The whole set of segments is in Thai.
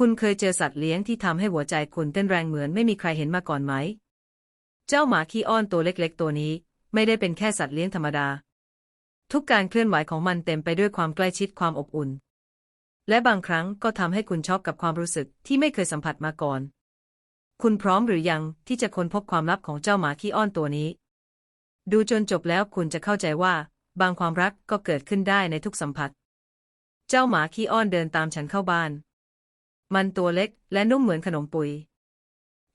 คุณเคยเจอสัตว์เลี้ยงที่ทำให้หัวใจคุณเต้นแรงเหมือนไม่มีใครเห็นมาก่อนไหม เจ้าหมาขี้อ้อนตัวเล็กๆ ตัวนี้ ไม่ได้เป็นแค่สัตว์เลี้ยงธรรมดา ทุกการเคลื่อนไหวของมันเต็มไปด้วยความใกล้ชิดความอบอุ่น และบางครั้งก็ทำให้คุณช็อกกับความรู้สึกที่ไม่เคยสัมผัสมาก่อน คุณพร้อมหรือยังที่จะค้นพบความลับของเจ้าหมาขี้อ้อนตัวนี้ ดูจนจบแล้วคุณจะเข้าใจว่า บางความรักก็เกิดขึ้นได้ในทุกสัมผัส เจ้าหมาขี้อ้อนเดินตามฉันเข้าบ้าน มันตัวเล็กและนุ่มเหมือนขนมปุย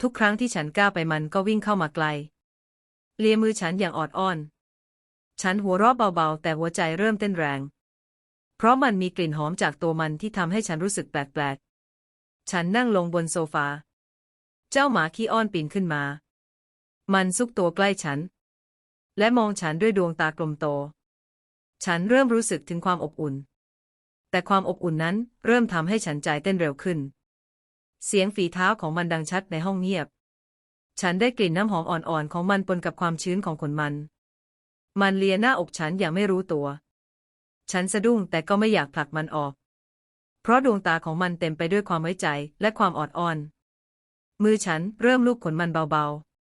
ทุกครั้งที่ฉันก้าวไปมันก็วิ่งเข้ามาไกล เลียมือฉันอย่างออดอ้อน ฉันหัวเราะเบาๆ แต่หัวใจเริ่มเต้นแรง เพราะมันมีกลิ่นหอมจากตัวมันที่ทำให้ฉันรู้สึกแปลกๆ ฉันนั่งลงบนโซฟา เจ้าหมาขี้อ้อนปีนขึ้นมา มันซุกตัวใกล้ฉัน และมองฉันด้วยดวงตากลมโต ฉันเริ่มรู้สึกถึงความอบอุ่น แต่ความอบอุ่นนั้นเริ่มทำให้ฉันใจเต้นเร็วขึ้น เสียงฝีเท้าของมันดังชัดในห้องเงียบ ฉันได้กลิ่นน้ำหอมอ่อนๆของมันปนกับความชื้นของขนมัน มันเลียหน้าอกฉันอย่างไม่รู้ตัว ฉันสะดุ้งแต่ก็ไม่อยากผลักมันออก เพราะดวงตาของมันเต็มไปด้วยความไว้ใจและความออดอ้อน มือฉันเริ่มลูบขนมันเบา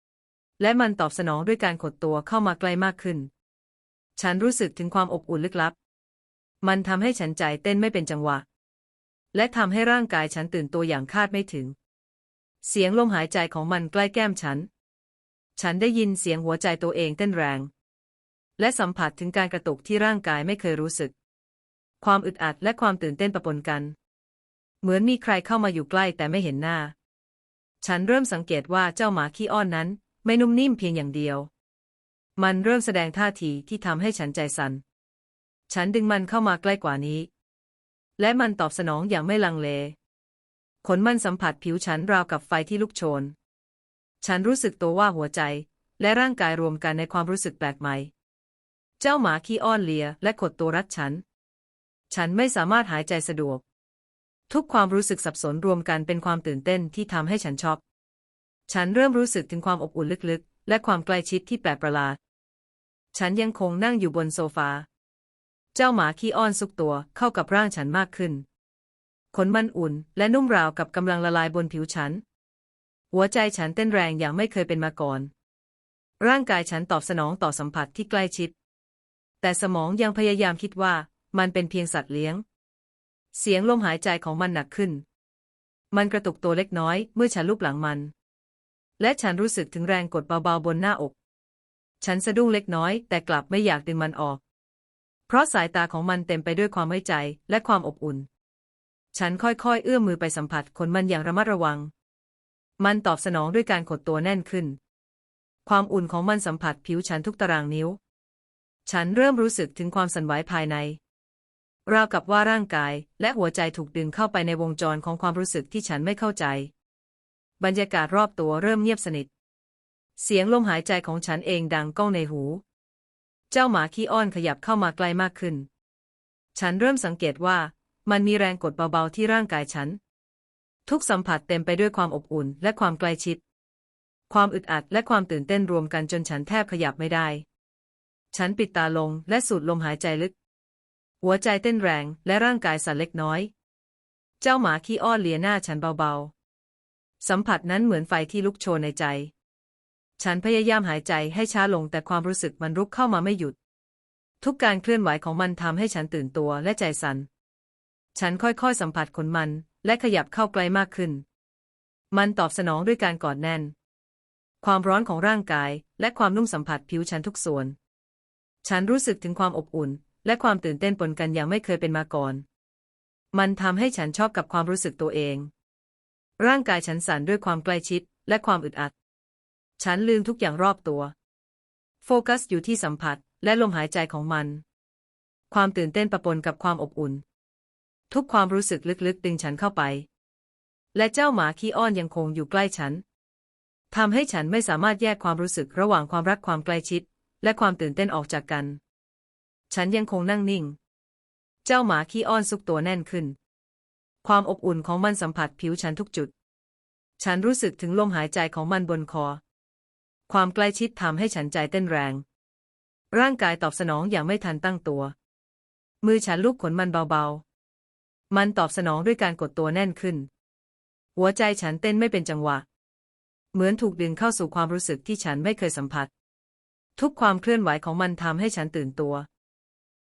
ๆ และมันตอบสนองด้วยการขดตัวเข้ามาใกล้มากขึ้น ฉันรู้สึกถึงความอบอุ่นลึกลับ มันทำให้ฉันใจเต้นไม่เป็นจังหวะ และทำให้ร่างกายฉันตื่นตัวอย่างคาดไม่ถึง เสียงลมหายใจของมันใกล้แก้มฉัน ฉันได้ยินเสียงหัวใจตัวเองเต้นแรง และสัมผัสถึงการกระตุกที่ร่างกายไม่เคยรู้สึก ความอึดอัดและความตื่นเต้นปะปนกัน เหมือนมีใครเข้ามาอยู่ใกล้แต่ไม่เห็นหน้า ฉันเริ่มสังเกตว่าเจ้าหมาขี้อ้อนนั้น ไม่นุ่มนิ่มเพียงอย่างเดียว มันเริ่มแสดงท่าทีที่ทำให้ฉันใจสัน่น ฉันดึงมันเข้ามาใกล้กว่านี้ และมันตอบสนองอย่างไม่ลังเล ขนมันสัมผัสผิวฉันราวกับไฟที่ลุกโชน ฉันรู้สึกตัวว่าหัวใจ และร่างกายรวมกันในความรู้สึกแปลกใหม่ เจ้าหมาขี้อ้อนเลียและขดตัวรัดฉัน ฉันไม่สามารถหายใจสะดวก ทุกความรู้สึกสับสนรวมกันเป็นความตื่นเต้นที่ทำให้ฉันช็อกฉันเริ่มรู้สึกถึงความอบอุ่นลึกๆ และความใกล้ชิดที่แปลกประหลาด ฉันยังคงนั่งอยู่บนโซฟา เจ้าหมาขี้อ้อนซุกตัวเข้ากับร่างฉันมากขึ้น ขนมันอุ่นและนุ่มราวกับกำลังละลายบนผิวฉัน หัวใจฉันเต้นแรงอย่างไม่เคยเป็นมาก่อน ร่างกายฉันตอบสนองต่อสัมผัสที่ใกล้ชิด แต่สมองยังพยายามคิดว่ามันเป็นเพียงสัตว์เลี้ยง เสียงลมหายใจของมันหนักขึ้น มันกระตุกตัวเล็กน้อยเมื่อฉันลูบหลังมัน และฉันรู้สึกถึงแรงกดเบาๆบนหน้าอก ฉันสะดุ้งเล็กน้อยแต่กลับไม่อยากดึงมันออก เพราะสายตาของมันเต็มไปด้วยความไว้ใจและความอบอุ่น ฉันค่อยๆ เอื้อมมือไปสัมผัสขนมันอย่างระมัดระวัง มันตอบสนองด้วยการขดตัวแน่นขึ้น ความอุ่นของมันสัมผัสผิวฉันทุกตารางนิ้ว ฉันเริ่มรู้สึกถึงความสั่นไหวภายใน ราวกับว่าร่างกายและหัวใจถูกดึงเข้าไปในวงจรของความรู้สึกที่ฉันไม่เข้าใจ บรรยากาศรอบตัวเริ่มเงียบสนิท เสียงลมหายใจของฉันเองดังก้องในหู เจ้าหมาขี้อ้อนขยับเข้ามาใกล้มากขึ้น ฉันเริ่มสังเกตว่ามันมีแรงกดเบาๆที่ร่างกายฉัน ทุกสัมผัสเต็มไปด้วยความอบอุ่นและความใกล้ชิด ความอึดอัดและความตื่นเต้นรวมกันจนฉันแทบขยับไม่ได้ ฉันปิดตาลงและสูดลมหายใจลึก หัวใจเต้นแรงและร่างกายสั่นเล็กน้อย เจ้าหมาขี้อ้อนเลียหน้าฉันเบาๆ สัมผัสนั้นเหมือนไฟที่ลุกโชนในใจ ฉันพยายามหายใจให้ช้าลงแต่ความรู้สึกมันรุกเข้ามาไม่หยุด ทุกการเคลื่อนไหวของมันทำให้ฉันตื่นตัวและใจสัน่น ฉันค่อยๆสัมผัสขนมันและขยับเข้าใกล้มากขึ้น มันตอบสนองด้วยการกอดแน่น ความร้อนของร่างกายและความนุ่มสัมผัสผิวฉันทุกส่วน ฉันรู้สึกถึงความอบอุ่น และความตื่นเต้นปนกันอย่างไม่เคยเป็นมาก่อน มันทำให้ฉันชอบกับความรู้สึกตัวเอง ร่างกายฉันสั่นด้วยความใกล้ชิดและความอึดอัด ฉันลืมทุกอย่างรอบตัว โฟกัสอยู่ที่สัมผัสและลมหายใจของมัน ความตื่นเต้นปะปนกับความอบอุ่น ทุกความรู้สึกลึกๆ ดึงฉันเข้าไป และเจ้าหมาขี้อ้อนยังคงอยู่ใกล้ฉันทำให้ฉันไม่สามารถแยกความรู้สึกระหว่างความรักความใกล้ชิด และความตื่นเต้นออกจากกัน ฉันยังคงนั่งนิ่ง เจ้าหมาขี้อ้อนซุกตัวแน่นขึ้น ความอบอุ่นของมันสัมผัสผิวฉันทุกจุด ฉันรู้สึกถึงลมหายใจของมันบนคอ ความใกล้ชิดทำให้ฉันใจเต้นแรง ร่างกายตอบสนองอย่างไม่ทันตั้งตัว มือฉันลูบขนมันเบาๆ มันตอบสนองด้วยการกดตัวแน่นขึ้น หัวใจฉันเต้นไม่เป็นจังหวะ เหมือนถูกดึงเข้าสู่ความรู้สึกที่ฉันไม่เคยสัมผัส ทุกความเคลื่อนไหวของมันทำให้ฉันตื่นตัว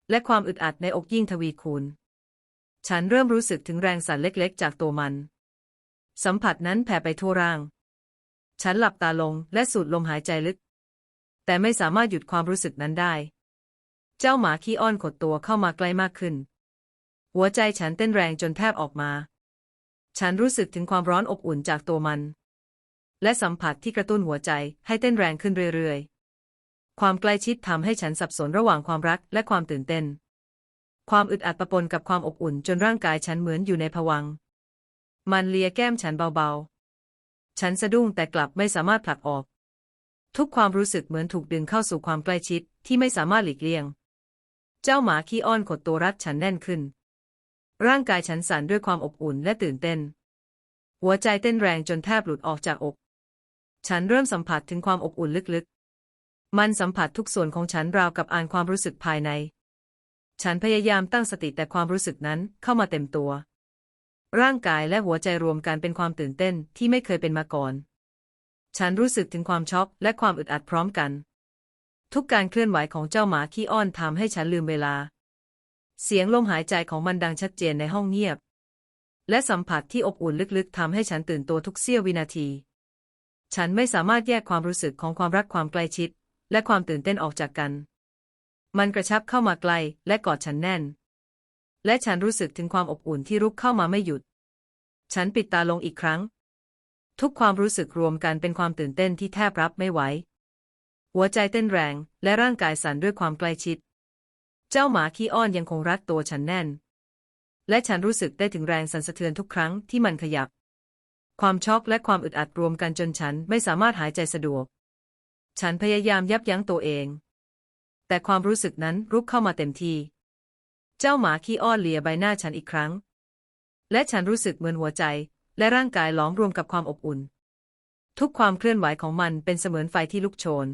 และความอึดอัดในอกยิ่งทวีคูณ ฉันเริ่มรู้สึกถึงแรงสั่นเล็กๆ จากตัวมัน สัมผัสนั้นแผ่ไปทั่วร่าง ฉันหลับตาลงและสูดลมหายใจลึก แต่ไม่สามารถหยุดความรู้สึกนั้นได้ เจ้าหมาขี้อ้อนขดตัวเข้ามาใกล้มากขึ้น หัวใจฉันเต้นแรงจนแทบออกมา ฉันรู้สึกถึงความร้อนอบอุ่นจากตัวมัน และสัมผัสที่กระตุ้นหัวใจให้เต้นแรงขึ้นเรื่อยๆ ความใกล้ชิดทำให้ฉันสับสนระหว่างความรักและความตื่นเต้น ความอึดอัดปะปนกับความอบอุ่นจนร่างกายฉันเหมือนอยู่ในภวัง มันเลียแก้มฉันเบาๆ ฉันสะดุ้งแต่กลับไม่สามารถผลักออก ทุกความรู้สึกเหมือนถูกดึงเข้าสู่ความใกล้ชิดที่ไม่สามารถหลีกเลี่ยง เจ้าหมาขี้อ้อนขดตัวรัดฉันแน่นขึ้น ร่างกายฉันสั่นด้วยความอบอุ่นและตื่นเต้น หัวใจเต้นแรงจนแทบหลุดออกจากอก ฉันเริ่มสัมผัสถึงความอบอุ่นลึกๆ มันสัมผัสทุกส่วนของฉันราวกับอ่านความรู้สึกภายใน ฉันพยายามตั้งสติแต่ความรู้สึกนั้นเข้ามาเต็มตัว ร่างกายและหัวใจรวมกันเป็นความตื่นเต้นที่ไม่เคยเป็นมาก่อน ฉันรู้สึกถึงความช็อกและความอึดอัดพร้อมกัน ทุกการเคลื่อนไหวของเจ้าหมาขี้อ้อนทำให้ฉันลืมเวลา เสียงลมหายใจของมันดังชัดเจนในห้องเงียบ และสัมผัสที่อบอุ่นลึกๆทำให้ฉันตื่นตัวทุกเสี้ยววินาที ฉันไม่สามารถแยกความรู้สึกของความรักความใกล้ชิด และความตื่นเต้นออกจากกัน มันกระชับเข้ามาใกล้และกอดฉันแน่น และฉันรู้สึกถึงความอบอุ่นที่รุกเข้ามาไม่หยุด ฉันปิดตาลงอีกครั้ง ทุกความรู้สึกรวมกันเป็นความตื่นเต้นที่แทบรับไม่ไหว หัวใจเต้นแรง และร่างกายสั่นด้วยความใกล้ชิด เจ้าหมาขี้อ้อนยังคงรัดตัวฉันแน่น และฉันรู้สึกได้ถึงแรงสั่นสะเทือนทุกครั้งที่มันขยับ ความช็อกและความอึดอัดรวมกันจนฉันไม่สามารถหายใจสะดวก ฉันพยายามยับยั้งตัวเอง แต่ความรู้สึกนั้นรุกเข้ามาเต็มที่ เจ้าหมาขี้อ้อนเลียใบหน้าฉันอีกครั้ง และฉันรู้สึกเหมือนหัวใจ และร่างกายหลอมรวมกับความอบอุ่น ทุกความเคลื่อนไหวของมันเป็นเสมือนไฟที่ลุกโชน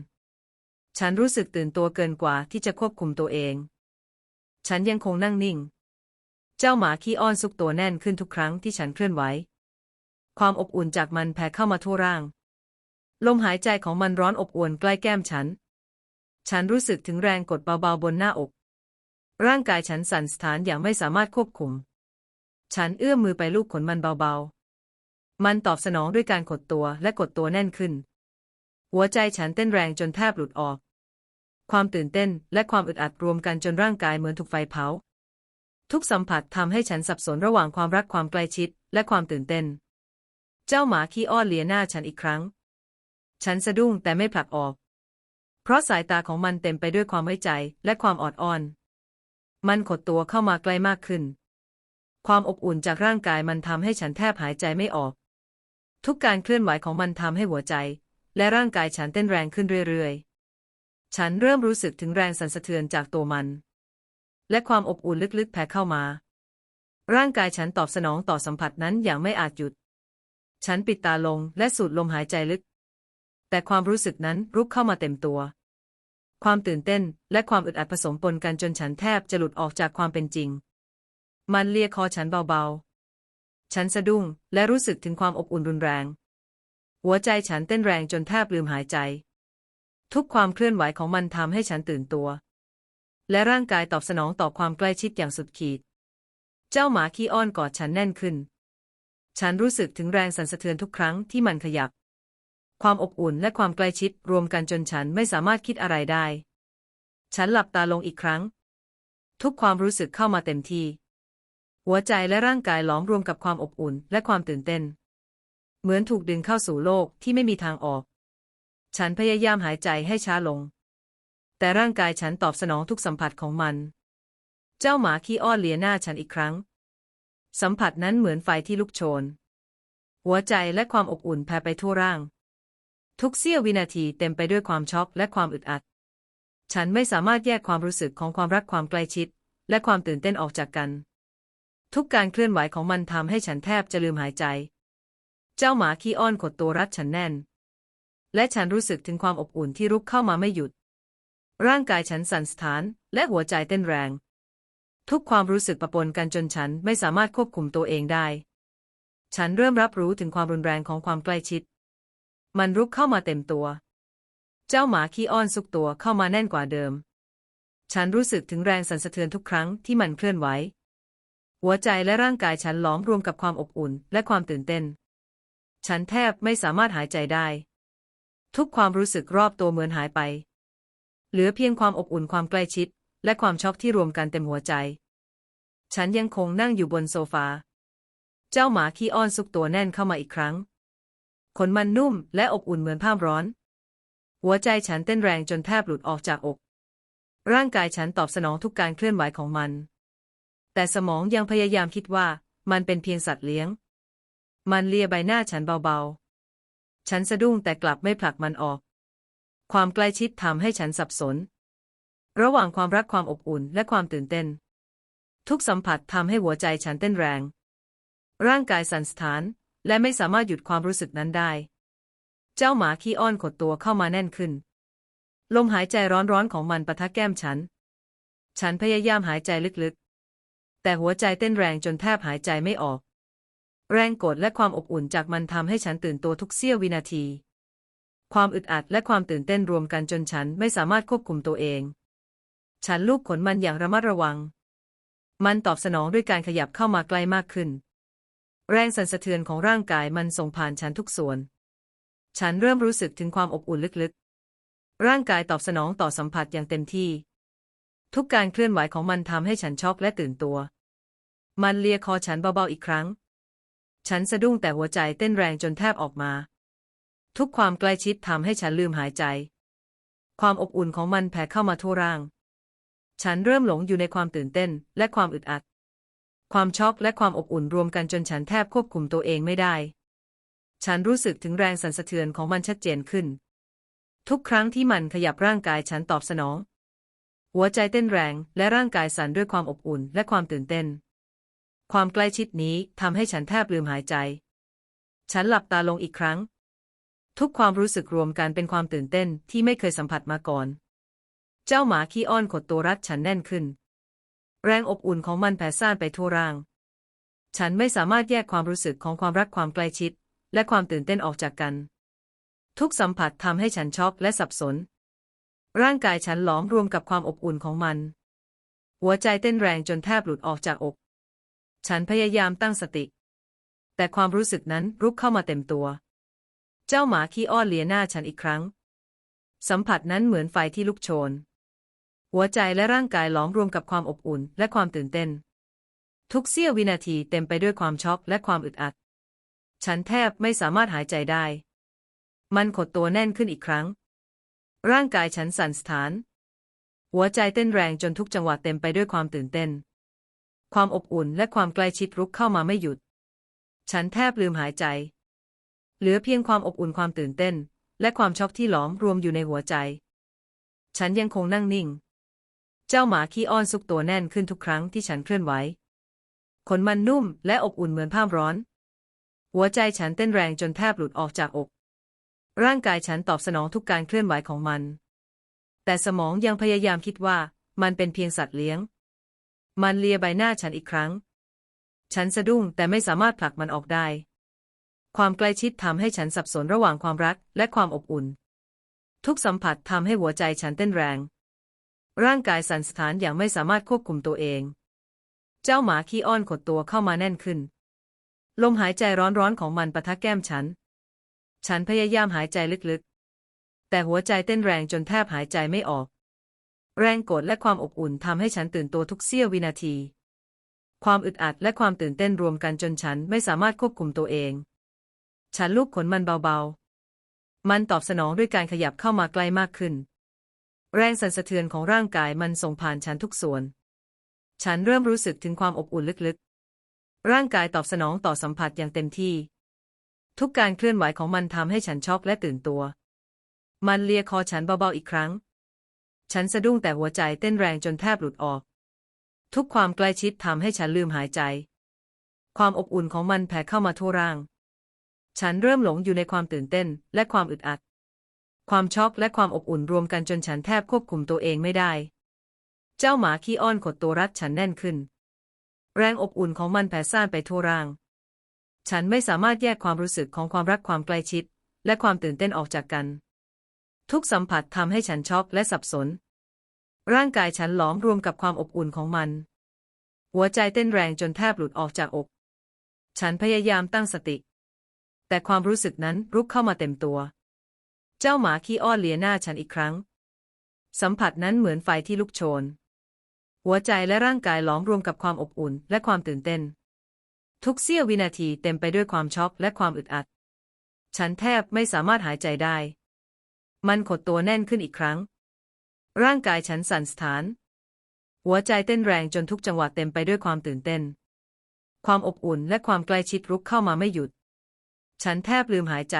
ฉันรู้สึกตื่นตัวเกินกว่าที่จะควบคุมตัวเอง ฉันยังคงนั่งนิ่ง เจ้าหมาขี้อ้อนซุกตัวแน่นขึ้นทุกครั้งที่ฉันเคลื่อนไหว ความอบอุ่นจากมันแผ่เข้ามาทั่วร่าง ลมหายใจของมันร้อนอบอวลใกล้แก้มฉัน ฉันรู้สึกถึงแรงกดเบาๆบนหน้าอก ร่างกายฉันสั่นสะท้านอย่างไม่สามารถควบคุม ฉันเอื้อมมือไปลูบขนมันเบาๆ มันตอบสนองด้วยการขดตัวและกดตัวแน่นขึ้น หัวใจฉันเต้นแรงจนแทบหลุดออก ความตื่นเต้นและความอึดอัดรวมกันจนร่างกายเหมือนถูกไฟเผา ทุกสัมผัสทำให้ฉันสับสนระหว่างความรักความใกล้ชิด และความตื่นเต้น เจ้าหมาขี้อ้อนเลียหน้าฉันอีกครั้ง ฉันสะดุ้งแต่ไม่ผลักออก เพราะสายตาของมันเต็มไปด้วยความไว้ใจและความออดอ้อน มันขดตัวเข้ามาใกล้มากขึ้น ความอบอุ่นจากร่างกายมันทำให้ฉันแทบหายใจไม่ออก ทุกการเคลื่อนไหวของมันทำให้หัวใจ และร่างกายฉันเต้นแรงขึ้นเรื่อยๆ ฉันเริ่มรู้สึกถึงแรงสั่นสะเทือนจากตัวมัน และความอบอุ่นลึกๆแผ่เข้ามา ร่างกายฉันตอบสนองต่อสัมผัสนั้นอย่างไม่อาจหยุด ฉันปิดตาลงและสูดลมหายใจลึก แต่ความรู้สึกนั้นรุกเข้ามาเต็มตัว ความตื่นเต้น และความอึดอัดผสมปนกันจนฉันแทบจะหลุดออกจากความเป็นจริง มันเลียคอฉันเบาๆ ฉันสะดุ้งและรู้สึกถึงความอบอุ่นรุนแรง หัวใจฉันเต้นแรงจนแทบลืมหายใจ ทุกความเคลื่อนไหวของมันทำให้ฉันตื่นตัว และร่างกายตอบสนองต่อความใกล้ชิดอย่างสุดขีด เจ้าหมาขี้อ้อนกอดฉันแน่นขึ้น ฉันรู้สึกถึงแรงสั่นสะเทือนทุกครั้งที่มันขยับ ความอบอุ่นและความใกล้ชิดรวมกันจนฉันไม่สามารถคิดอะไรได้ ฉันหลับตาลงอีกครั้ง ทุกความรู้สึกเข้ามาเต็มที่ หัวใจและร่างกายล้อมรวมกับความอบอุ่นและความตื่นเต้น เหมือนถูกดึงเข้าสู่โลกที่ไม่มีทางออก ฉันพยายามหายใจให้ช้าลง แต่ร่างกายฉันตอบสนองทุกสัมผัสของมัน เจ้าหมาขี้อ้อนเลียหน้าฉันอีกครั้ง สัมผัสนั้นเหมือนไฟที่ลุกโชน หัวใจและความอบอุ่นแผ่ไปทั่วร่าง ทุกเสี้ยววินาทีเต็มไปด้วยความช็อกและความอึดอัด ฉันไม่สามารถแยกความรู้สึกของความรักความใกล้ชิด และความตื่นเต้นออกจากกัน ทุกการเคลื่อนไหวของมันทำให้ฉันแทบจะลืมหายใจ เจ้าหมาขี้อ้อนขดตัวรัดฉันแน่น และฉันรู้สึกถึงความอบอุ่นที่รุกเข้ามาไม่หยุด ร่างกายฉันสั่นสะท้าน และหัวใจเต้นแรง ทุกความรู้สึกปะปนกันจนฉันไม่สามารถควบคุมตัวเองได้ ฉันเริ่มรับรู้ถึงความรุนแรงของความใกล้ชิด มันรุกเข้ามาเต็มตัว เจ้าหมาขี้อ้อนซุกตัวเข้ามาแน่นกว่าเดิม ฉันรู้สึกถึงแรงสั่นสะเทือนทุกครั้งที่มันเคลื่อนไหว หัวใจและร่างกายฉันล้อมรวมกับความอบอุ่นและความตื่นเต้น ฉันแทบไม่สามารถหายใจได้ ทุกความรู้สึกรอบตัวเหมือนหายไป เหลือเพียงความอบอุ่นความใกล้ชิด และความช็อกที่รวมกันเต็มหัวใจ ฉันยังคงนั่งอยู่บนโซฟา เจ้าหมาขี้อ้อนซุกตัวแน่นเข้ามาอีกครั้ง ขนมันนุ่มและอบอุ่นเหมือนผ้าร้อน หัวใจฉันเต้นแรงจนแทบหลุดออกจากอก ร่างกายฉันตอบสนองทุกการเคลื่อนไหวของมัน แต่สมองยังพยายามคิดว่ามันเป็นเพียงสัตว์เลี้ยง มันเลียใบหน้าฉันเบาๆ ฉันสะดุ้งแต่กลับไม่ผลักมันออก ความใกล้ชิดทำให้ฉันสับสน ระหว่างความรักความอบอุ่นและความตื่นเต้น ทุกสัมผัสทำให้หัวใจฉันเต้นแรง ร่างกายสั่นสะท้าน และไม่สามารถหยุดความรู้สึกนั้นได้ เจ้าหมาขี้อ้อนขดตัวเข้ามาแน่นขึ้น ลมหายใจร้อนๆของมันปะทะแก้มฉัน ฉันพยายามหายใจลึกๆ แต่หัวใจเต้นแรงจนแทบหายใจไม่ออก แรงกดและความอบอุ่นจากมันทำให้ฉันตื่นตัวทุกเสี้ยววินาที ความอึดอัดและความตื่นเต้นรวมกันจนฉันไม่สามารถควบคุมตัวเอง ฉันลูบขนมันอย่างระมัดระวัง มันตอบสนองด้วยการขยับเข้ามาใกล้มากขึ้น แรงสั่นสะเทือนของร่างกายมันส่งผ่านฉันทุกส่วน ฉันเริ่มรู้สึกถึงความอบอุ่นลึกๆ ร่างกายตอบสนองต่อสัมผัสอย่างเต็มที่ ทุกการเคลื่อนไหวของมันทำให้ฉันช็อกและตื่นตัว มันเลียคอฉันเบาๆอีกครั้ง ฉันสะดุ้งแต่หัวใจเต้นแรงจนแทบออกมา ทุกความใกล้ชิดทำให้ฉันลืมหายใจ ความอบอุ่นของมันแผ่เข้ามาทั่วร่าง ฉันเริ่มหลงอยู่ในความตื่นเต้นและความอึดอัด ความช็อกและความอบอุ่นรวมกันจนฉันแทบควบคุมตัวเองไม่ได้ ฉันรู้สึกถึงแรงสั่นสะเทือนของมันชัดเจนขึ้น ทุกครั้งที่มันขยับร่างกายฉันตอบสนอง หัวใจเต้นแรงและร่างกายสั่นด้วยความอบอุ่นและความตื่นเต้น ความใกล้ชิดนี้ทำให้ฉันแทบลืมหายใจ ฉันหลับตาลงอีกครั้ง ทุกความรู้สึกรวมกันเป็นความตื่นเต้นที่ไม่เคยสัมผัสมาก่อน เจ้าหมาขี้อ้อนขดตัวรัดฉันแน่นขึ้น แรงอบอุ่นของมันแผ่ซ่านไปทั่วร่าง ฉันไม่สามารถแยกความรู้สึกของความรักความใกล้ชิด และความตื่นเต้นออกจากกัน ทุกสัมผัสทำให้ฉันช็อกและสับสน ร่างกายฉันหลอมรวมกับความอบอุ่นของมัน หัวใจเต้นแรงจนแทบหลุดออกจากอก ฉันพยายามตั้งสติ แต่ความรู้สึกนั้นรุกเข้ามาเต็มตัว เจ้าหมาขี้อ้อนเลียหน้าฉันอีกครั้ง สัมผัสนั้นเหมือนไฟที่ลุกโชน หัวใจและร่างกายหลอมรวมกับความอบอุ่นและความตื่นเต้น ทุกเสี้ยววินาทีเต็มไปด้วยความช็อกและความอึดอัด ฉันแทบไม่สามารถหายใจได้ มันขดตัวแน่นขึ้นอีกครั้ง ร่างกายฉันสั่นสะท้าน หัวใจเต้นแรงจนทุกจังหวะเต็มไปด้วยความตื่นเต้น ความอบอุ่นและความใกล้ชิดรุกเข้ามาไม่หยุด ฉันแทบลืมหายใจ เหลือเพียงความอบอุ่นความตื่นเต้น และความช็อกที่หลอมรวมอยู่ในหัวใจ ฉันยังคงนั่งนิ่ง เจ้าหมาขี้อ้อนซุกตัวแน่นขึ้นทุกครั้งที่ฉันเคลื่อนไหว ขนมันนุ่มและอบอุ่นเหมือนผ้าร้อน หัวใจฉันเต้นแรงจนแทบหลุดออกจากอก ร่างกายฉันตอบสนองทุกการเคลื่อนไหวของมัน แต่สมองยังพยายามคิดว่ามันเป็นเพียงสัตว์เลี้ยง มันเลียใบหน้าฉันอีกครั้ง ฉันสะดุ้งแต่ไม่สามารถผลักมันออกได้ ความใกล้ชิดทำให้ฉันสับสนระหว่างความรักและความอบอุ่น ทุกสัมผัสทำให้หัวใจฉันเต้นแรง ร่างกายสั่นสะท้านอย่างไม่สามารถควบคุมตัวเอง เจ้าหมาขี้อ้อนขดตัวเข้ามาแน่นขึ้น ลมหายใจร้อนๆของมันปะทะแก้มฉัน ฉันพยายามหายใจลึกๆ แต่หัวใจเต้นแรงจนแทบหายใจไม่ออก แรงกดและความอบอุ่นทำให้ฉันตื่นตัวทุกเสี้ยววินาที ความอึดอัดและความตื่นเต้นรวมกันจนฉันไม่สามารถควบคุมตัวเอง ฉันลูบขนมันเบาๆ มันตอบสนองด้วยการขยับเข้ามาใกล้มากขึ้น แรงสั่นสะเทือนของร่างกายมันส่งผ่านฉันทุกส่วน ฉันเริ่มรู้สึกถึงความอบอุ่นลึกๆ ร่างกายตอบสนองต่อสัมผัสอย่างเต็มที่ ทุกการเคลื่อนไหวของมันทำให้ฉันช็อกและตื่นตัว มันเลียคอฉันเบาๆอีกครั้ง ฉันสะดุ้งแต่หัวใจเต้นแรงจนแทบหลุดออก ทุกความใกล้ชิดทำให้ฉันลืมหายใจ ความอบอุ่นของมันแผ่เข้ามาทั่วร่าง ฉันเริ่มหลงอยู่ในความตื่นเต้นและความอึดอัด ความช็อกและความอบอุ่นรวมกันจนฉันแทบควบคุมตัวเองไม่ได้ เจ้าหมาขี้อ้อนขดตัวรัดฉันแน่นขึ้น แรงอบอุ่นของมันแผ่ซ่านไปทั่วร่าง ฉันไม่สามารถแยกความรู้สึกของความรักความใกล้ชิด และความตื่นเต้นออกจากกัน ทุกสัมผัสทำให้ฉันช็อกและสับสน ร่างกายฉันหลอมรวมกับความอบอุ่นของมัน หัวใจเต้นแรงจนแทบหลุดออกจากอก ฉันพยายามตั้งสติ แต่ความรู้สึกนั้นรุกเข้ามาเต็มตัว เจ้าหมาขี้อ้อนเลียหน้าฉันอีกครั้ง สัมผัสนั้นเหมือนไฟที่ลุกโชน หัวใจและร่างกายหลอมรวมกับความอบอุ่นและความตื่นเต้น ทุกเสี้ยววินาทีเต็มไปด้วยความช็อกและความอึดอัด ฉันแทบไม่สามารถหายใจได้ มันขดตัวแน่นขึ้นอีกครั้ง ร่างกายฉันสั่นสะท้าน หัวใจเต้นแรงจนทุกจังหวะเต็มไปด้วยความตื่นเต้น ความอบอุ่นและความใกล้ชิดรุกเข้ามาไม่หยุด ฉันแทบลืมหายใจ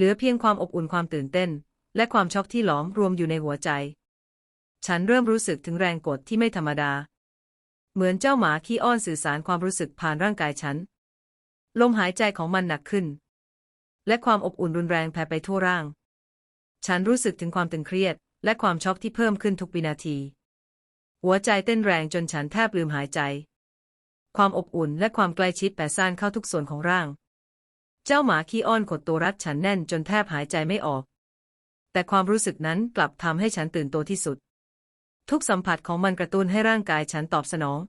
เหลือเพียงความอบอุ่นความตื่นเต้น และความช็อกที่หลอมรวมอยู่ในหัวใจ ฉันเริ่มรู้สึกถึงแรงกดที่ไม่ธรรมดา เหมือนเจ้าหมาขี้อ้อนสื่อสารความรู้สึกผ่านร่างกายฉัน ลมหายใจของมันหนักขึ้น และความอบอุ่นรุนแรงแผ่ไปทั่วร่าง ฉันรู้สึกถึงความตึงเครียด และความช็อกที่เพิ่มขึ้นทุกวินาที หัวใจเต้นแรงจนฉันแทบลืมหายใจ ความอบอุ่นและความใกล้ชิดแผ่ซ่านเข้าทุกส่วนของร่าง เจ้าหมาขี้อ้อนขดตัวรัดฉันแน่นจนแทบหายใจไม่ออก แต่ความรู้สึกนั้นกลับทำให้ฉันตื่นตัวที่สุด ทุกสัมผัสของมันกระตุ้นให้ร่างกายฉันตอบสนอง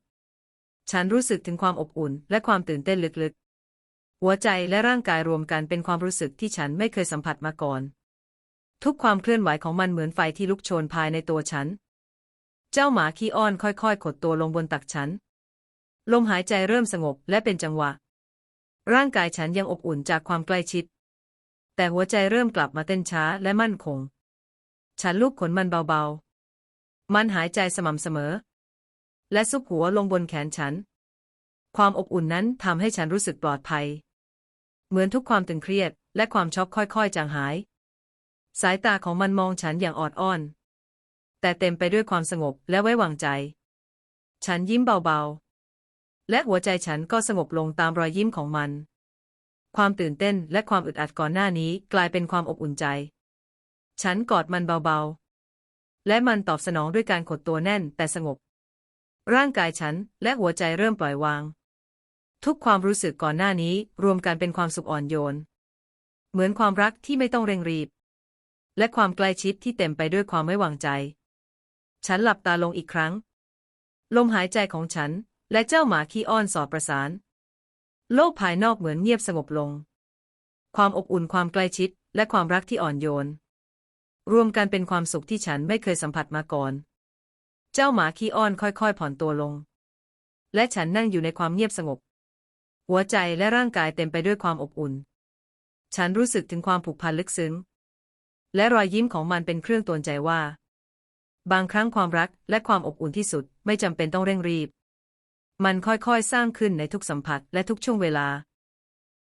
ฉันรู้สึกถึงความอบอุ่นและความตื่นเต้นลึกๆ หัวใจและร่างกายรวมกันเป็นความรู้สึกที่ฉันไม่เคยสัมผัสมาก่อน ทุกความเคลื่อนไหวของมันเหมือนไฟที่ลุกโชนภายในตัวฉัน เจ้าหมาขี้อ้อนค่อยๆ ขดตัวลงบนตักฉัน ลมหายใจเริ่มสงบและเป็นจังหวะ ร่างกายฉันยังอบอุ่นจากความใกล้ชิด แต่หัวใจเริ่มกลับมาเต้นช้าและมั่นคง ฉันลูบขนมันเบาๆ มันหายใจสม่ำเสมอ และซุกหัวลงบนแขนฉัน ความอบอุ่นนั้นทำให้ฉันรู้สึกปลอดภัย เหมือนทุกความตึงเครียด และความช็อกค่อยๆ จางหาย สายตาของมันมองฉันอย่างออดอ้อน แต่เต็มไปด้วยความสงบและไว้วางใจ ฉันยิ้มเบาๆ และหัวใจฉันก็สงบลงตามรอยยิ้มของมัน ความตื่นเต้นและความอึดอัดก่อนหน้านี้กลายเป็นความอบอุ่นใจ ฉันกอดมันเบาๆ และมันตอบสนองด้วยการขดตัวแน่นแต่สงบ ร่างกายฉันและหัวใจเริ่มปล่อยวาง ทุกความรู้สึกก่อนหน้านี้รวมกันเป็นความสุขอ่อนโยน เหมือนความรักที่ไม่ต้องเร่งรีบ และความใกล้ชิดที่เต็มไปด้วยความไว้วางใจ ฉันหลับตาลงอีกครั้ง ลมหายใจของฉัน และเจ้าหมาขี้อ้อนสอดประสาน โลกภายนอกเหมือนเงียบสงบลง ความอบอุ่นความใกล้ชิด และความรักที่อ่อนโยน รวมกันเป็นความสุขที่ฉันไม่เคยสัมผัสมาก่อน เจ้าหมาขี้อ้อนค่อยๆ ผ่อนตัวลง และฉันนั่งอยู่ในความเงียบสงบ หัวใจและร่างกายเต็มไปด้วยความอบอุ่น ฉันรู้สึกถึงความผูกพันลึกซึ้ง และรอยยิ้มของมันเป็นเครื่องตือนใจว่า บางครั้งความรักและความอบอุ่นที่สุดไม่จำเป็นต้องเร่งรีบ มันค่อยๆ สร้างขึ้นในทุกสัมผัสและทุกช่วงเวลา